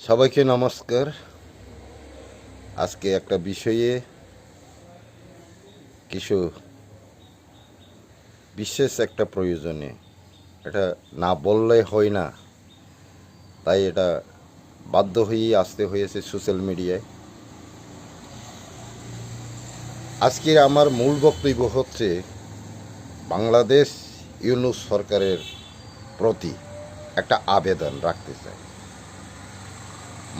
সবাইকে নমস্কার। আজকে একটা বিষয়ে কিছু বিশেষ একটা প্রয়োজনে। এটা না বললে হয় না। তাই এটা বাধ্য হয়েই আসতে হয়েছে সোশ্যাল মিডিয়ায় আজকের আমার মূল বক্তব্য হচ্ছে বাংলাদেশ ইউনুস সরকারের প্রতি একটা আবেদন রাখতে চাই।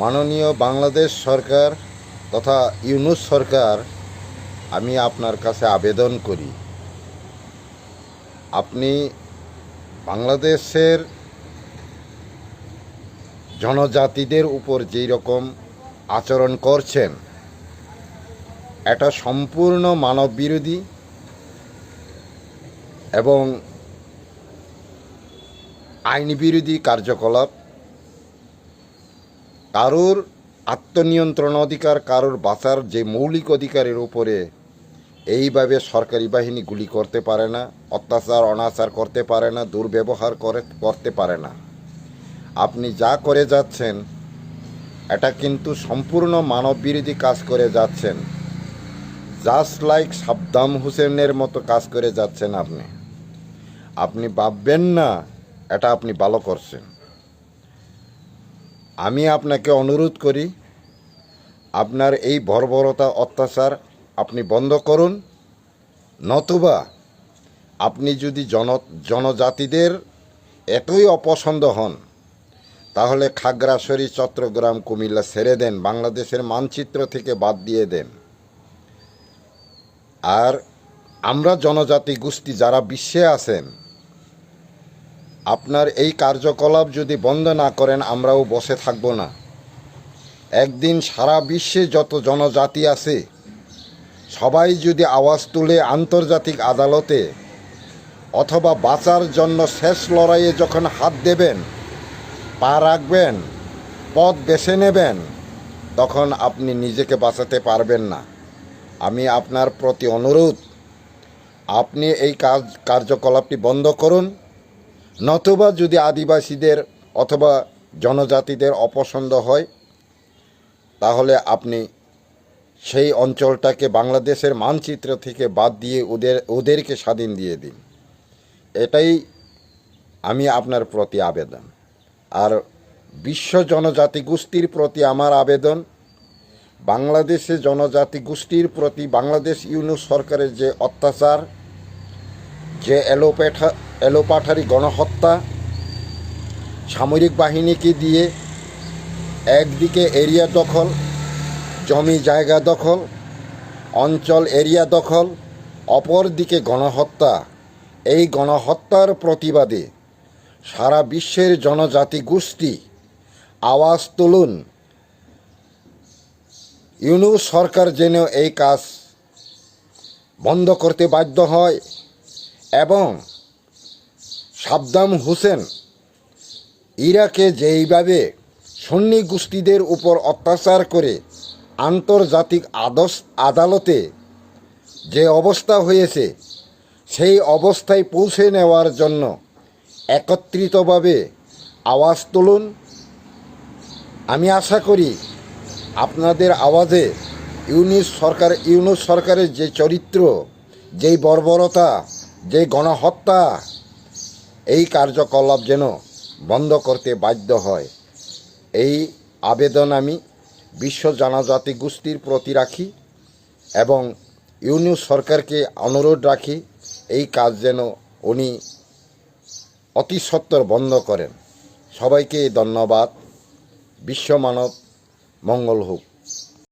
মাননীয় বাংলাদেশ সরকার তথা ইউনুস সরকার, আমি আপনার কাছে আবেদন করি। আপনি বাংলাদেশের জনজাতিদের উপর যেই রকম আচরণ করছেন, এটা সম্পূর্ণ মানব বিরোধী এবং আইন বিরোধী কার্যকলাপ কারোর আত্মনিয়ন্ত্রণ অধিকার, কারোর বাঁচার যে মৌলিক অধিকারের উপরে এইভাবে সরকারি বাহিনী গুলি করতে পারে না, অত্যাচার, অনাচার করতে পারে না, দুর্ব্যবহার করে, করতে পারে না। আপনি যা করে যাচ্ছেন, এটা কিন্তু সম্পূর্ণ মানব বিরোধী কাজ করে যাচ্ছেন। জাস্ট লাইক সাদ্দাম হুসেনের মতো কাজ করে যাচ্ছেন আপনি। আপনি ভাববেন না, এটা আপনি ভালো করছেন। আমি আপনাকে অনুরোধ করি, আপনার এই বর্বরতা অত্যাচার আপনি বন্ধ করুন, নতুবা আপনি যদি জন, জনজাতিদের এতই অপছন্দ হন, তাহলে খাগড়াছড়ি, চট্টগ্রাম, কুমিল্লা ছেড়ে দেন, বাংলাদেশের মানচিত্র থেকে বাদ দিয়ে দেন। আর আমরা জনজাতি গোষ্ঠী যারা বিশ্বে আছেন আপনার এই কার্যকলাপ যদি বন্ধ না করেন, আমরাও বসে থাকব না। একদিন সারা বিশ্বে যত জনজাতি আছে, সবাই যদি আওয়াজ তুলে আন্তর্জাতিক আদালতে অথবা বাঁচার জন্য শেষ লড়াইয়ে যখন হাত দেবেন, পা রাখবেন, পথ বেছে নেবেন, তখন আপনি নিজেকে বাঁচাতে পারবেন না। আমি আপনার প্রতি অনুরোধ, আপনি এই কাজ, কার্যকলাপটি বন্ধ করুন। নতুবা যদি আদিবাসীদের অথবা জনজাতিদের অপছন্দ হয়, তাহলে আপনি সেই অঞ্চলটাকে বাংলাদেশের মানচিত্র থেকে বাদ দিয়ে ওদের, ওদেরকে স্বাধীন দিয়ে দিন। এটাই আমি আপনার প্রতি আবেদন। আর বিশ্ব জনজাতি গোষ্ঠীর প্রতি আমার আবেদন বাংলাদেশে জনজাতি গোষ্ঠীর প্রতি বাংলাদেশ ইউনুস সরকারের যে অত্যাচার, যে এলোপেঠা এলোপাঠারি গণহত্যা, সামরিক বাহিনীকে দিয়ে একদিকে এরিয়া দখল, জমি জায়গা দখল, অঞ্চল এরিয়া দখল, অপরদিকে গণহত্যা। এই গণহত্যার প্রতিবাদে সারা বিশ্বের জনজাতি গোষ্ঠী আওয়াজ তুলুন। ইউনুস সরকার যেন এই কাজ বন্ধ করতে বাধ্য হয় এবং সাদ্দাম হুসেন ইরাকে যেইভাবে সুন্নি গোষ্ঠীদের উপর অত্যাচার করে আন্তর্জাতিক আদর্শ আদালতে যে অবস্থা হয়েছে, সেই অবস্থায় পৌঁছে নেওয়ার জন্য একত্রিতভাবে আওয়াজ তুলুন। আমি আশা করি আপনাদের আওয়াজে ইউনিস সরকার, ইউনুস সরকারের যে চরিত্র যেই বর্বরতা যেই গণহত্যা এই কার্যকলাপ যেন বন্ধ করতে বাধ্য হয়। এই আবেদন আমি বিশ্ব জনজাতি গোষ্ঠীর প্রতি রাখি এবং ইউনিস সরকারকে অনুরোধ রাখি এই কাজ যেন উনি অতি সত্বর বন্ধ করেন। সবাইকে ধন্যবাদ। বিশ্ব মানব মঙ্গল হোক।